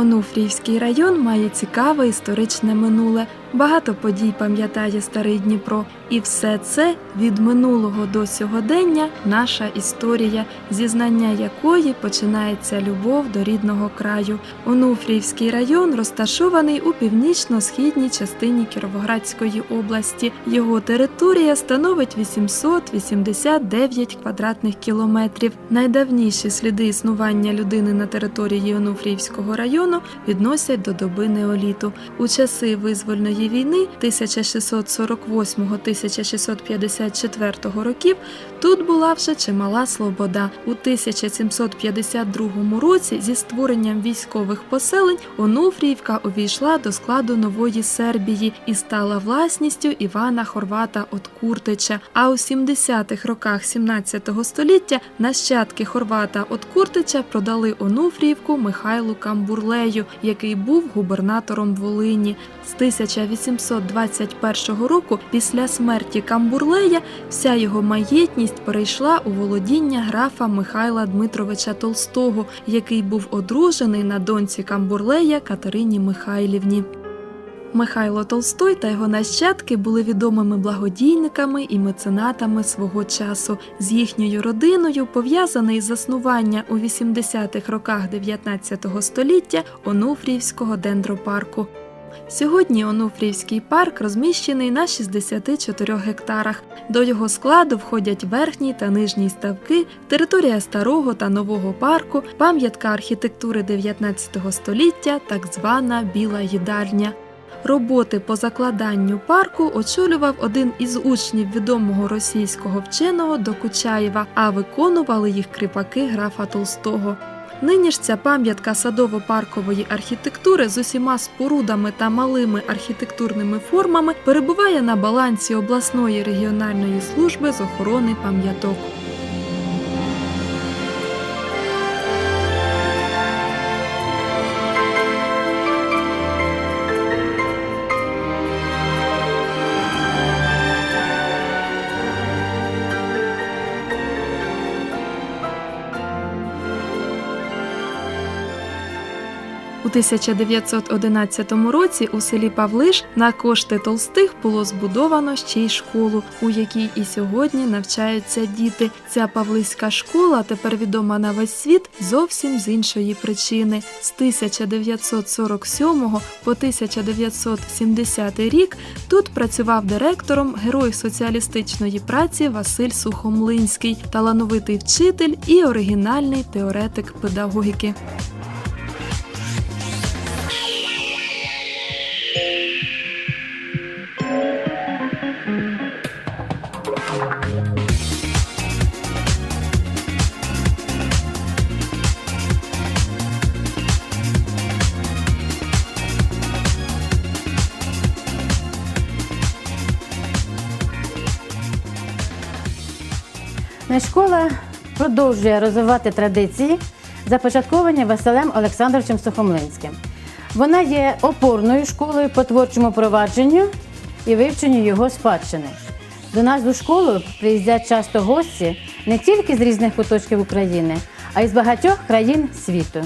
Онуфріївський район має цікаве історичне минуле. Багато подій пам'ятає старий Дніпро, і все це від минулого до сьогодення наша історія, зі знання якої починається любов до рідного краю. Онуфріївський район розташований у північно-східній частині Кіровоградської області. Його територія становить 889 квадратних кілометрів. Найдавніші сліди існування людини на території Онуфріївського району відносять до доби неоліту. У часи визвольної війни 1648-1654 років тут була вже чимала слобода. У 1752 році зі створенням військових поселень Онуфріївка увійшла до складу нової Сербії і стала власністю Івана Хорвата от Куртича. А у 70-х роках 17 століття нащадки Хорвата от Куртича продали Онуфріївку Михайлу Камбурлею, який був губернатором Волині. З 1821 року, після смерті Камбурлея, вся його маєтність перейшла у володіння графа Михайла Дмитровича Толстого, який був одружений на доньці Камбурлея Катерині Михайлівні. Михайло Толстой та його нащадки були відомими благодійниками і меценатами свого часу. З їхньою родиною пов'язаний заснування у 80-х роках 19 століття Онуфріївського дендропарку. Сьогодні Онуфріївський парк розміщений на 64 гектарах. До його складу входять верхній та нижній ставки, територія старого та нового парку, пам'ятка архітектури 19 століття, так звана Біла їдальня. Роботи по закладанню парку очолював один із учнів відомого російського вченого Докучаєва, а виконували їх кріпаки графа Толстого. Нині ж ця пам'ятка садово-паркової архітектури з усіма спорудами та малими архітектурними формами перебуває на балансі обласної регіональної служби з охорони пам'яток. 1911 році у селі Павлиш на кошти толстих було збудовано ще й школу, у якій і сьогодні навчаються діти. Ця павлиська школа тепер відома на весь світ зовсім з іншої причини. З 1947 по 1970 рік тут працював директором герой соціалістичної праці Василь Сухомлинський, талановитий вчитель і оригінальний теоретик педагогіки. Школа продовжує розвивати традиції, започатковані Василем Олександровичем Сухомлинським. Вона є опорною школою по творчому провадженню і вивченню його спадщини. До нас у школу приїздять часто гості не тільки з різних куточків України, а й з багатьох країн світу.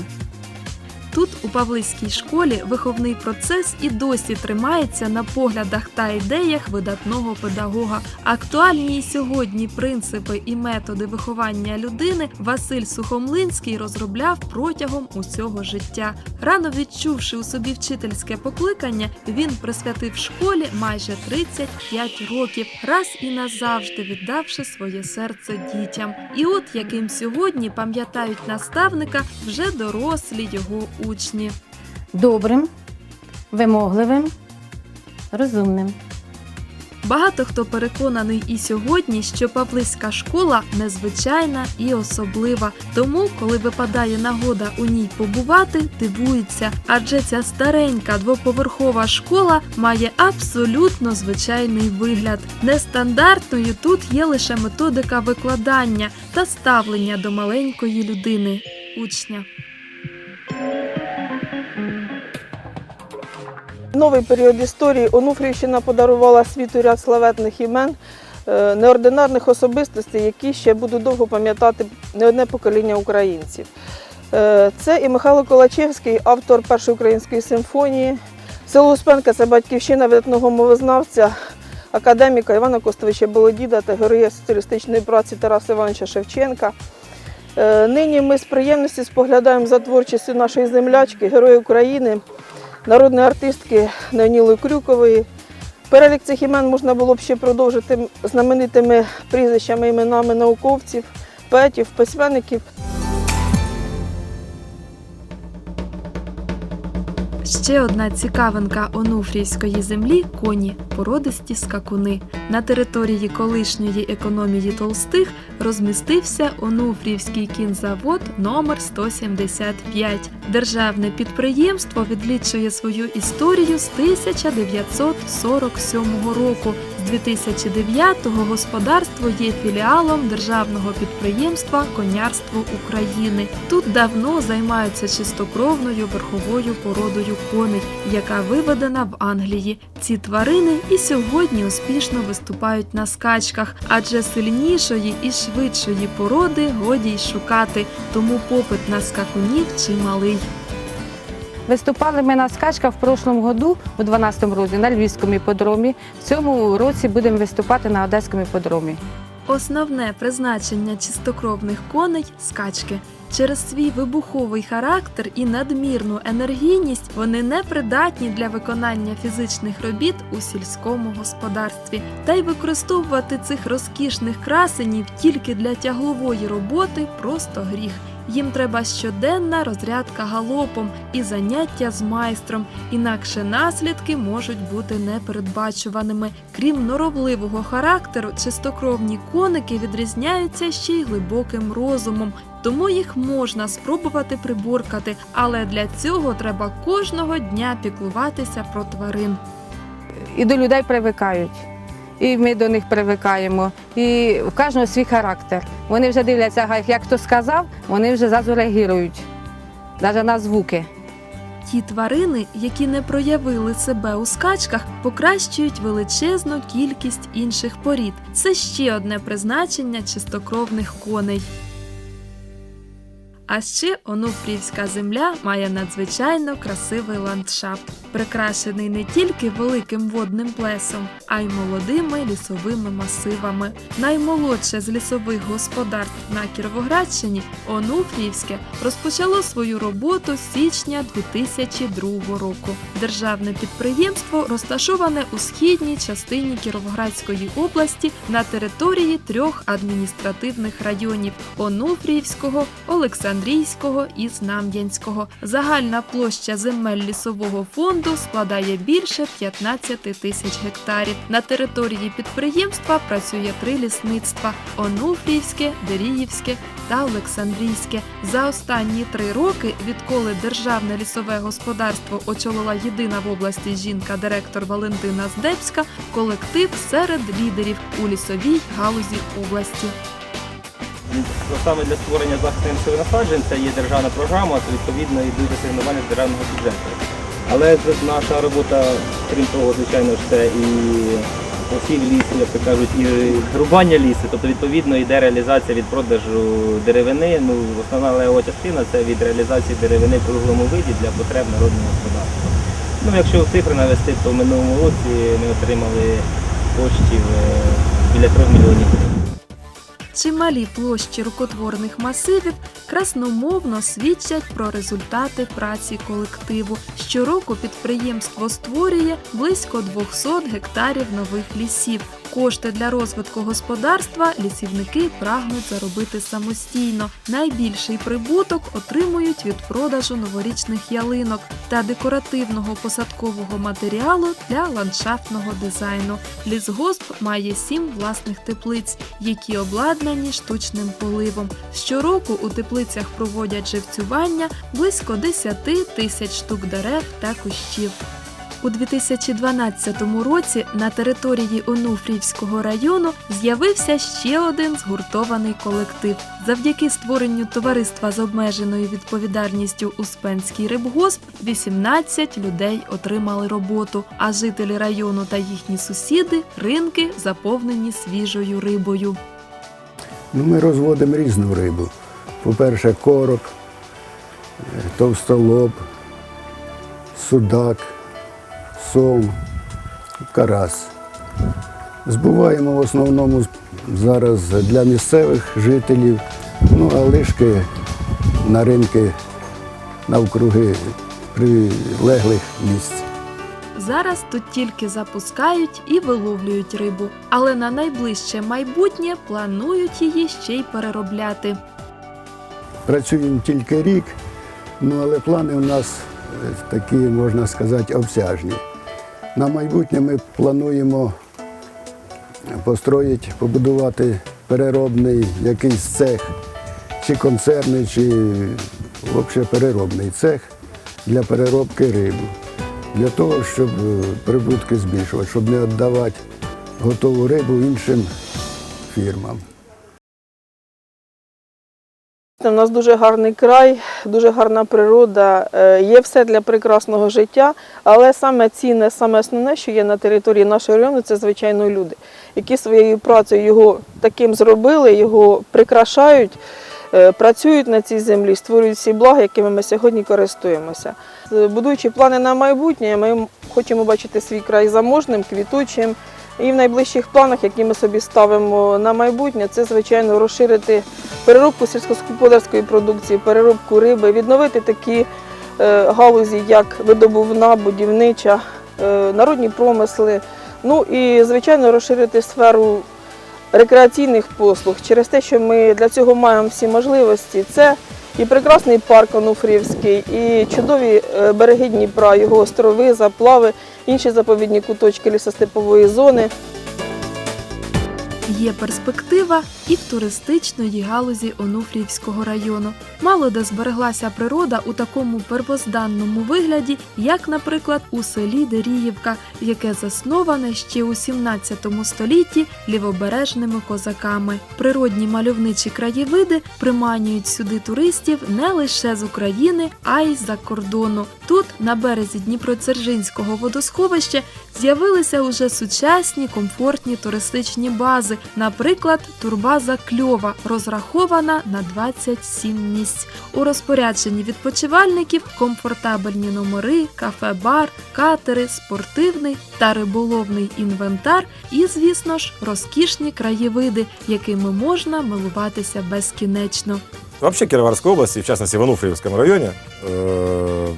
Тут, у Павлиській школі, виховний процес і досі тримається на поглядах та ідеях видатного педагога. Актуальні сьогодні принципи і методи виховання людини Василь Сухомлинський розробляв протягом усього життя. Рано відчувши у собі вчительське покликання, він присвятив школі майже 35 років, раз і назавжди віддавши своє серце дітям. І от яким сьогодні пам'ятають наставника вже дорослі його учні. Добрим, вимогливим, розумним. Багато хто переконаний і сьогодні, що Павлиська школа незвичайна і особлива. Тому, коли випадає нагода у ній побувати, дивується, адже ця старенька двоповерхова школа має абсолютно звичайний вигляд. Нестандартною тут є лише методика викладання та ставлення до маленької людини учня. Новий період історії Онуфрівщина подарувала світу ряд славетних імен, е, неординарних особистостей, які ще будуть довго пам'ятати не одне покоління українців. Е, Це і Михайло Колачевський, автор першої української симфонії. Село Успенка це батьківщина видатного мовознавця, академіка Івана Костовича Болодіда та героя соціалістичної праці Тараса Івановича Шевченка. Е, Нині ми з приємністю споглядаємо за творчістю нашої землячки, герої України, народної артистки Неонілої Крюкової. Перелік цих імен можна було б ще продовжити знаменитими прізвищами, іменами науковців, поетів, письменників. Ще одна цікавинка онуфрійської землі коні породисті скакуни. На території колишньої економії Толстих розмістився Онуфрівський кінзавод номер 175. Державне підприємство відлічує свою історію з 1947 року. З 2009-го господарство є філіалом державного підприємства Конярство України. Тут давно займаються чистокровною верховою породою коней, яка виведена в Англії. Ці тварини і сьогодні успішно виступають на скачках, адже сильнішої і швидшої породи годі й шукати, тому попит на скакунів чималий. Виступали ми на скачках в прошлому году, у 12-му році, на Львівському іпподромі. В цьому році будемо виступати на Одеському іпподромі. Основне призначення чистокровних коней скачки. Через свій вибуховий характер і надмірну енергійність вони не придатні для виконання фізичних робіт у сільському господарстві. Та й використовувати цих розкішних красенів тільки для тяглової роботи просто гріх. Їм треба щоденна розрядка галопом і заняття з майстром, інакше наслідки можуть бути непередбачуваними. Крім норовливого характеру, чистокровні коники відрізняються ще й глибоким розумом, тому їх можна спробувати приборкати, але для цього треба кожного дня піклуватися про тварин. І до людей привикають. І ми до них привикаємо. І в кожного свій характер. Вони вже дивляться, як хто сказав, вони вже зразу реагують, навіть на звуки. Ті тварини, які не проявили себе у скачках, покращують величезну кількість інших порід. Це ще одне призначення чистокровних коней. А ще Онуфрівська земля має надзвичайно красивий ландшафт, прикрашений не тільки великим водним плесом, а й молодими лісовими масивами. Наймолодше з лісових господарств на Кіровоградщині Онуфріївське розпочало свою роботу січня 2002 року. Державне підприємство розташоване у східній частині Кіровоградської області на території трьох адміністративних районів Онуфріївського, Олександрійського і Знам'янського. Загальна площа земель лісового фонду складає більше 15 тисяч гектарів. На території підприємства працює три лісництва: Онуфріївське, Деріївське та Олександрійське. За останні три роки, відколи державне лісове господарство очолила єдина в області жінка-директор Валентина Здебська, колектив серед лідерів у лісовій галузі області. Ну, Саме для створення захисту це є державна програма, відповідно йдуть асигнування з державного бюджету. Але наша робота, крім того, звичайно ж, це і посів лісу, як то кажуть, і рубання лісу. Тобто, відповідно, йде реалізація від продажу деревини. Ну, основна левова частина це від реалізації деревини в круглому виді для потреб народного господарства. Ну, якщо цифри навести, то в минулому році ми отримали коштів е, біля 3 мільйонів гривень. Чималі площі рукотворних масивів красномовно свідчать про результати праці колективу. Щороку підприємство створює близько 200 гектарів нових лісів. Кошти для розвитку господарства лісівники прагнуть заробити самостійно. Найбільший прибуток отримують від продажу новорічних ялинок та декоративного посадкового матеріалу для ландшафтного дизайну. Лісгосп має сім власних теплиць, які обладнані штучним поливом. Щороку у теплицях проводять живцювання близько 10 тисяч штук дерев та кущів. У 2012 році на території Онуфрівського району з'явився ще один згуртований колектив. Завдяки створенню товариства з обмеженою відповідальністю Успенський рибгосп 18 людей отримали роботу, а жителі району та їхні сусіди ринки заповнені свіжою рибою. Ну, ми розводимо різну рибу. По-перше, короб, товстолоб, судак, сом, карась. Збуваємо в основному зараз для місцевих жителів, ну а лишки на ринки навкруги прилеглих місць. Зараз тут тільки запускають і виловлюють рибу, але на найближче майбутнє планують її ще й переробляти. Працюємо тільки рік, ну але плани у нас е, такі, можна сказати, обсяжні. На майбутнє ми плануємо построїти, побудувати переробний якийсь цех, чи концерний, чи взагалі переробний цех для переробки риби. Для того, щоб е, прибутки збільшувати, щоб не віддавати готову рибу іншим фірмам. У нас дуже гарний край, дуже гарна природа, е, є все для прекрасного життя, але саме цінне, саме основне, що є на території нашого району, це звичайно люди, які своєю працею його таким зробили, його прикрашають, е, працюють на цій землі, створюють всі блага, якими ми сьогодні користуємося. Будуючи плани на майбутнє, ми хочемо бачити свій край заможним, квітучим. І в найближчих планах, які ми собі ставимо на майбутнє, це звичайно розширити переробку сільськогосподарської продукції, переробку риби, відновити такі е, галузі, як видобувна, будівнича, е, народні промисли. Ну і звичайно розширити сферу рекреаційних послуг через те, що ми для цього маємо всі можливості. Це і прекрасний парк Онуфрівський, і чудові е, береги Дніпра, його острови, заплави, інші заповідні куточки лісостепової зони. Є перспектива і в туристичної галузі Онуфріївського району. Мало де збереглася природа у такому первозданному вигляді, як, наприклад, у селі Деріївка, яке засноване ще у 17 столітті лівобережними козаками. Природні мальовничі краєвиди приманюють сюди туристів не лише з України, а й з-за кордону. Тут, на березі Дніпродзержинського водосховища, з'явилися уже сучасні комфортні туристичні бази, наприклад, турбаза Кльова, розрахована на 27 місць. У розпорядженні відпочивальників комфортабельні номери, кафе-бар, катери, спортивний та риболовний інвентар і, звісно ж, розкішні краєвиди, якими можна милуватися безкінечно. Вообще Кироварской области, в частности в Ануфриевском районе, э,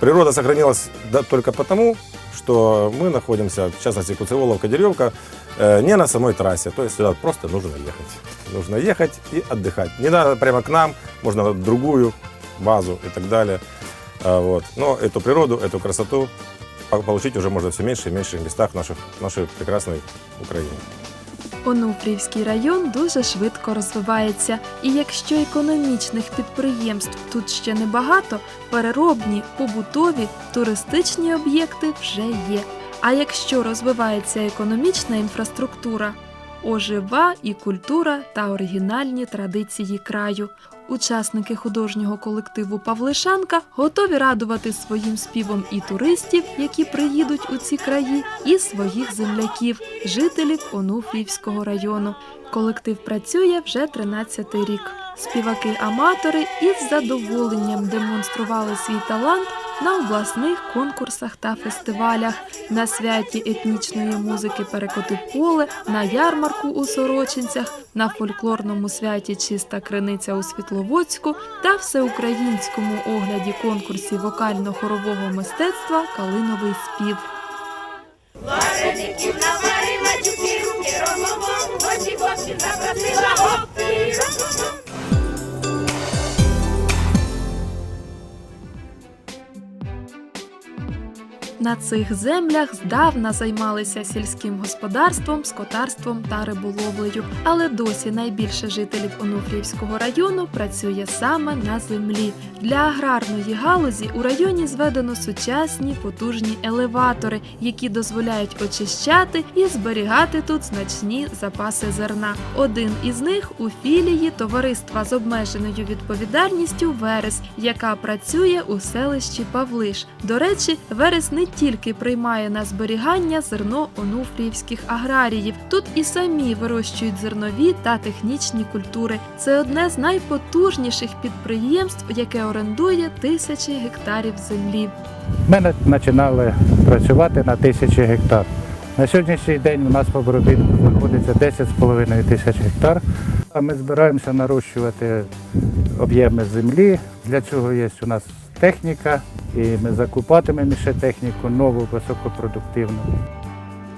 природа сохранилась да, только потому, что мы находимся, в частности Куцеволовка, Деревка, э, не на самой трассе. То есть сюда просто нужно ехать. Нужно ехать и отдыхать. Не надо прямо к нам, можно в другую базу и так далее. А, вот. Но эту природу, эту красоту по- получить уже можно все меньше и меньше в местах наших, нашей прекрасной Украины. Онуфрівський район дуже швидко розвивається, і якщо економічних підприємств тут ще небагато, переробні, побутові, туристичні об'єкти вже є. А якщо розвивається економічна інфраструктура, ожива і культура та оригінальні традиції краю. Учасники художнього колективу Павлишанка готові радувати своїм співом і туристів, які приїдуть у ці краї, і своїх земляків, жителів Онуфрівського району. Колектив працює вже 13-й рік. Співаки-аматори із задоволенням демонстрували свій талант на обласних конкурсах та фестивалях, на святі етнічної музики Перекоти поле, на ярмарку у Сорочинцях, на фольклорному святі Чиста криниця у Світловодську та всеукраїнському огляді конкурсі вокально-хорового мистецтва Калиновий спів. Запросила, гоп, На цих землях здавна займалися сільським господарством, скотарством та риболовлею, але досі найбільше жителів Онуфріївського району працює саме на землі. Для аграрної галузі у районі зведено сучасні потужні елеватори, які дозволяють очищати і зберігати тут значні запаси зерна. Один із них у філії товариства з обмеженою відповідальністю Верес, яка працює у селищі Павлиш. До речі, Верес не тільки приймає на зберігання зерно онуфріївських аграріїв. Тут і самі вирощують зернові та технічні культури. Це одне з найпотужніших підприємств, яке орендує тисячі гектарів землі. Ми починали працювати на тисячі гектар. На сьогоднішній день у нас в обробітку знаходиться 10,5 тисяч гектар. А ми збираємося нарощувати об'єми землі. Для цього є у нас техніка, і ми закупатимемо ще техніку нову, високопродуктивну.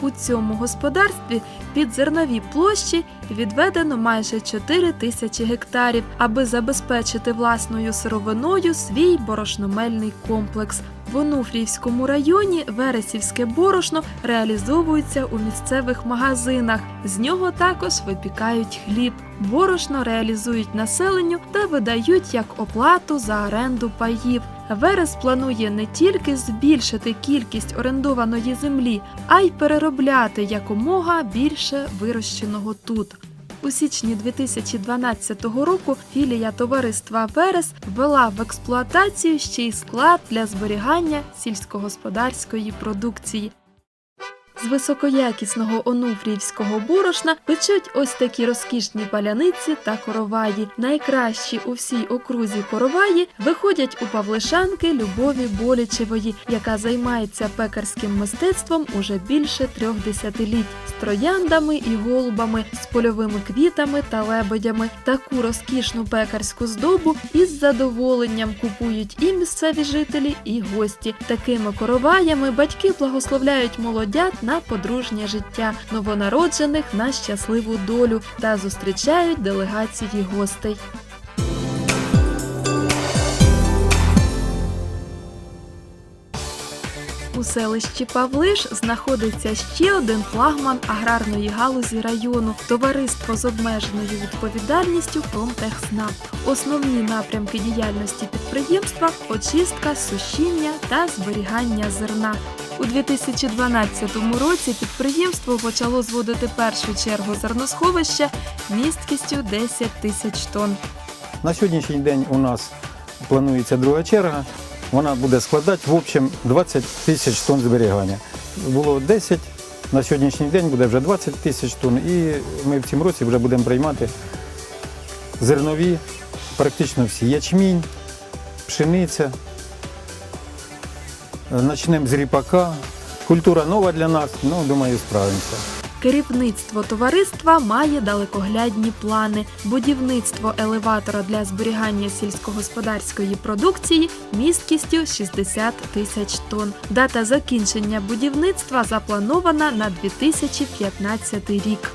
У цьому господарстві під зернові площі відведено майже 4 тисячі гектарів, аби забезпечити власною сировиною свій борошномельний комплекс. В Онуфріївському районі вересівське борошно реалізовується у місцевих магазинах. З нього також випікають хліб. Борошно реалізують населенню та видають як оплату за оренду паїв. Верес планує не тільки збільшити кількість орендованої землі, а й переробляти якомога більше вирощеного тут. У січні 2012 року філія товариства Верес ввела в експлуатацію ще й склад для зберігання сільськогосподарської продукції. З високоякісного онуфріївського борошна печуть ось такі розкішні паляниці та короваї. Найкращі у всій окрузі короваї виходять у Павлишанки Любові Болічевої, яка займається пекарським мистецтвом уже більше трьох десятиліть з трояндами і голубами, з польовими квітами та лебедями. Таку розкішну пекарську здобу із задоволенням купують і місцеві жителі, і гості. Такими короваями батьки благословляють молодят на подружнє життя, новонароджених на щасливу долю та зустрічають делегації гостей. У селищі Павлиш знаходиться ще один флагман аграрної галузі району товариство з обмеженою відповідальністю Промтехснаб. Основні напрямки діяльності підприємства очистка, сушіння та зберігання зерна. У 2012 році підприємство почало зводити першу чергу зерносховища місткістю 10 тисяч тонн. На сьогоднішній день у нас планується друга черга. Вона буде складати в общем 20 тисяч тонн зберігання. Було 10, на сьогоднішній день буде вже 20 тисяч тонн. І ми в цьому році вже будемо приймати зернові, практично всі ячмінь, пшениця. Почнемо з ріпака. Культура нова для нас, ну думаю, справимося. Керівництво товариства має далекоглядні плани. Будівництво елеватора для зберігання сільськогосподарської продукції місткістю 60 тисяч тонн. Дата закінчення будівництва запланована на 2015 рік.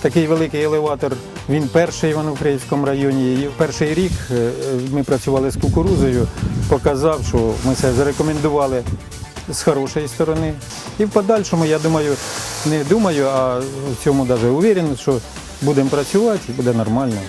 Такий великий елеватор. Він перший в Івано-Франківському районі. І перший рік е, ми працювали з кукурузою, показав, що ми це зарекомендували з хорошої сторони. І в подальшому, я думаю, не думаю, а в цьому навіть уверен, що будемо працювати і буде нормально.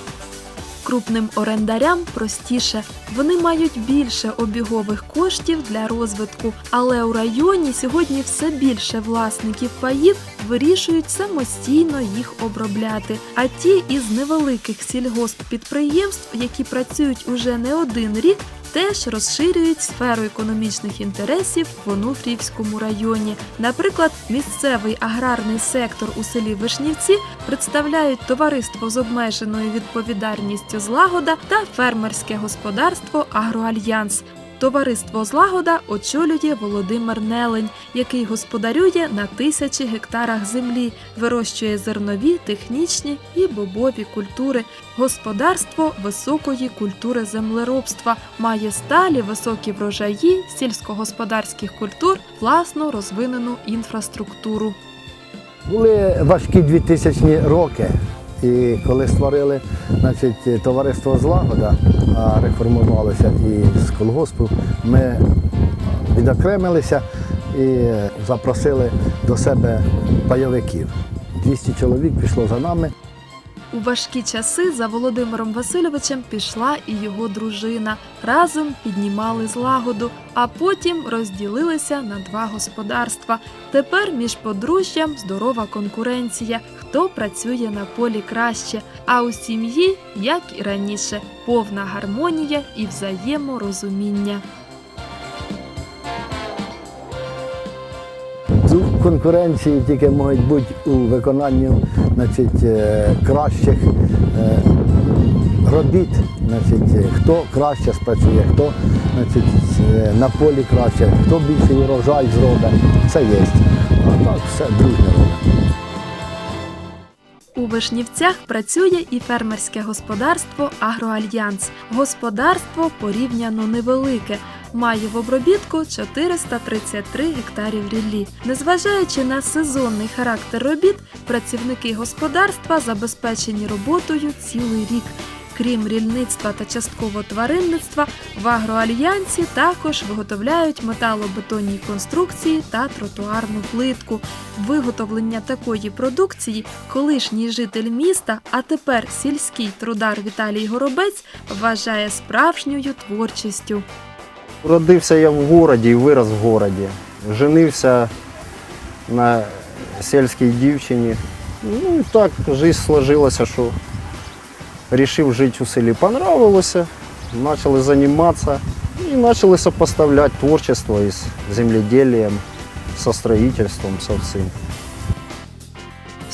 Крупним орендарям простіше. Вони мають більше обігових коштів для розвитку, але у районі сьогодні все більше власників паїв вирішують самостійно їх обробляти. А ті із невеликих сільгосппідприємств, які працюють уже не один рік, теж розширюють сферу економічних інтересів в Онуфріївському районі. Наприклад, місцевий аграрний сектор у селі Вишнівці представляють товариство з обмеженою відповідальністю Злагода та фермерське господарство Агроальянс. Товариство Злагода очолює Володимир Нелень, який господарює на тисячі гектарах землі, вирощує зернові, технічні і бобові культури. Господарство високої культури землеробства має сталі високі врожаї сільськогосподарських культур, власну розвинену інфраструктуру. Були важкі 2000 роки, і коли створили значить, товариство Злагода, реформувалося і з колгоспу, ми відокремилися і запросили до себе пайовиків. 200 чоловік пішло за нами. У важкі часи за Володимиром Васильовичем пішла і його дружина. Разом піднімали злагоду, а потім розділилися на два господарства. Тепер між подружжям здорова конкуренція, хто працює на полі краще. А у сім'ї, як і раніше, повна гармонія і взаєморозуміння. Конкуренції тільки можуть бути у виконанні значить, е, кращих е, робіт. Значить, е, хто краще спрацює, хто значить, на полі краще, хто більший урожай зробить. Це є. А так все робить. У Вишнівцях працює і фермерське господарство Агроальянс. Господарство порівняно невелике. Має в обробітку 433 гектарів ріллі. Незважаючи на сезонний характер робіт, працівники господарства забезпечені роботою цілий рік. Крім рільництва та частково тваринництва, в агроальянсі також виготовляють металобетонні конструкції та тротуарну плитку. Виготовлення такої продукції колишній житель міста, а тепер сільський трудар Віталій Горобець вважає справжньою творчістю. Родився я в городі і вирос в городі. Женився на сільській дівчині. Ну і так життя сложилася, що вирішив жити у селі. Понравилося, почали займатися і почали сопоставляти творчество із земледелієм, со строїтельством, со всім.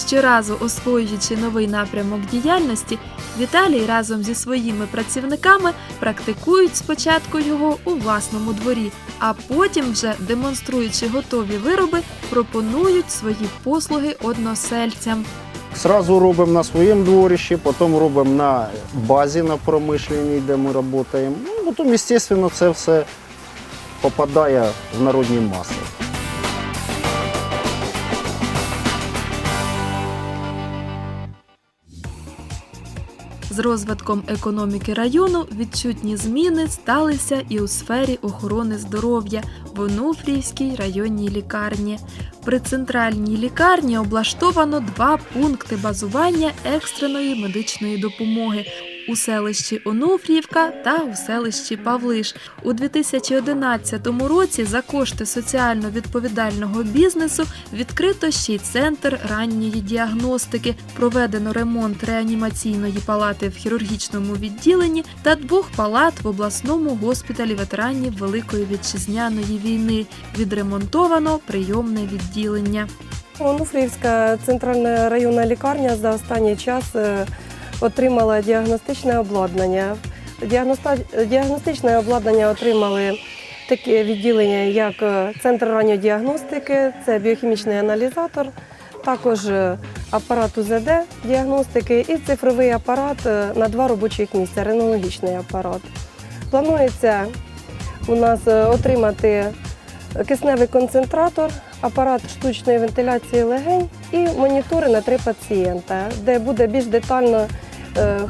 Щоразу освоюючи новий напрямок діяльності, Віталій разом зі своїми працівниками практикують спочатку його у власному дворі, а потім, вже демонструючи готові вироби, пропонують свої послуги односельцям. Сразу робимо на своєму дворищі, потім робимо на базі на промишленій, де ми працюємо. Ну, потім, звісно, це все попадає в народні маси. З розвитком економіки району відчутні зміни сталися і у сфері охорони здоров'я в Онуфріївській районній лікарні. При центральній лікарні облаштовано два пункти базування екстреної медичної допомоги у селищі Онуфріївка та у селищі Павлиш. У 2011 році за кошти соціально відповідального бізнесу відкрито ще й центр ранньої діагностики, проведено ремонт реанімаційної палати в хірургічному відділенні та двох палат в обласному госпіталі ветеранів Великої вітчизняної війни. Відремонтовано прийомне відділення. Онуфріївська центральна районна лікарня за останній час е, отримала діагностичне обладнання. Діагностичне обладнання отримали таке відділення, як е, центр радіодіагностики, це біохімічний аналізатор, також е, апарат УЗД діагностики і цифровий апарат е, на два робочих місця, ренологічний апарат. Планується у нас отримати кисневий концентратор, апарат штучної вентиляції легень і монітори на три пацієнта, де буде більш детально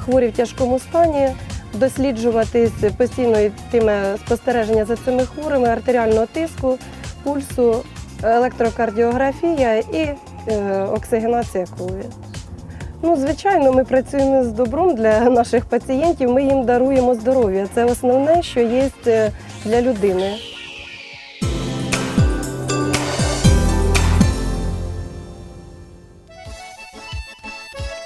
хворі в тяжкому стані, досліджуватись постійно йтиме спостереження за цими хворими, артеріального тиску, пульсу, електрокардіографія і е, оксигенація крові. Ну, звичайно, ми працюємо з добром для наших пацієнтів. Ми їм даруємо здоров'я. Це основне, що є е, для людини.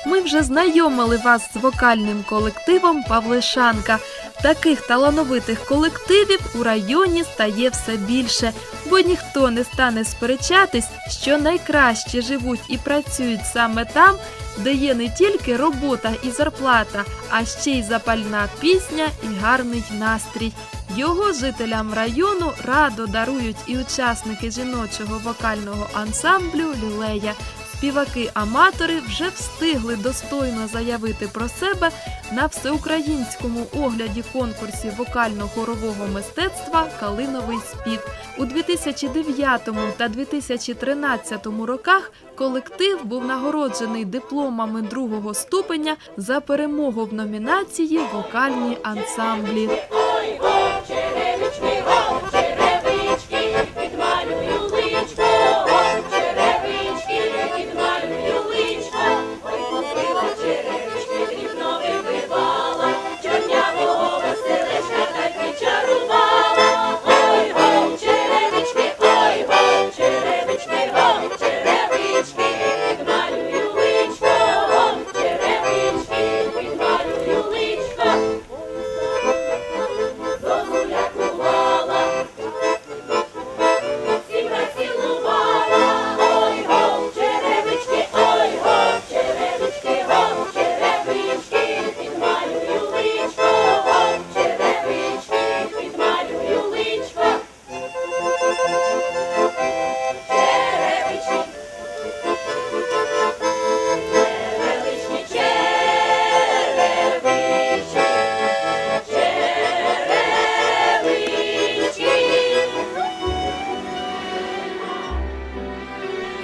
Ми вже знайомили вас з вокальним колективом Павлишанка. Таких талановитих колективів у районі стає все більше, бо ніхто не стане сперечатись, що найкраще живуть і працюють саме там, де є не тільки робота і зарплата, а ще й запальна пісня і гарний настрій. Його жителям району радо дарують і учасники жіночого вокального ансамблю Лілея. Співаки-аматори вже встигли достойно заявити про себе на всеукраїнському огляді конкурсів вокально-хорового мистецтва Калиновий спів. У 2009 та 2013 роках колектив був нагороджений дипломами другого ступеня за перемогу в номінації Вокальні ансамблі.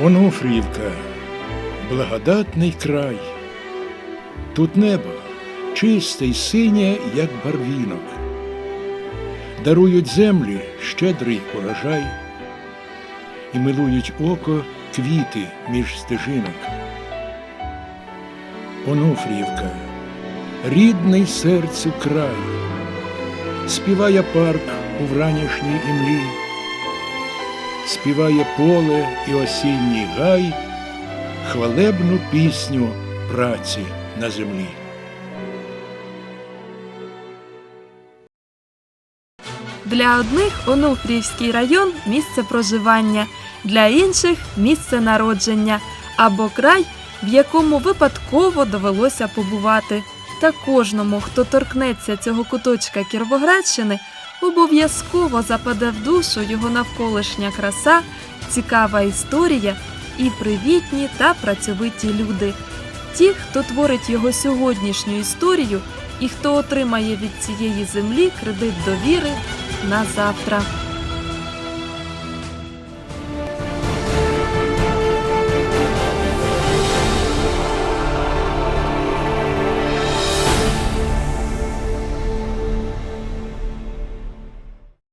Онуфріївка благодатний край. Тут небо чисте й синє, як барвінок. Дарують землі щедрий урожай і милують око квіти між стежинок. Онуфріївка, рідний серцю край, співає парк у вранішній імлі, співає поле і осінній гай, хвалебну пісню праці на землі. Для одних Онуфріївський район місце проживання, для інших місце народження або край, в якому випадково довелося побувати. Та кожному, хто торкнеться цього куточка Кіровоградщини, обов'язково западе в душу його навколишня краса, цікава історія і привітні та працьовиті люди. Ті, хто творить його сьогоднішню історію і хто отримає від цієї землі кредит довіри на завтра.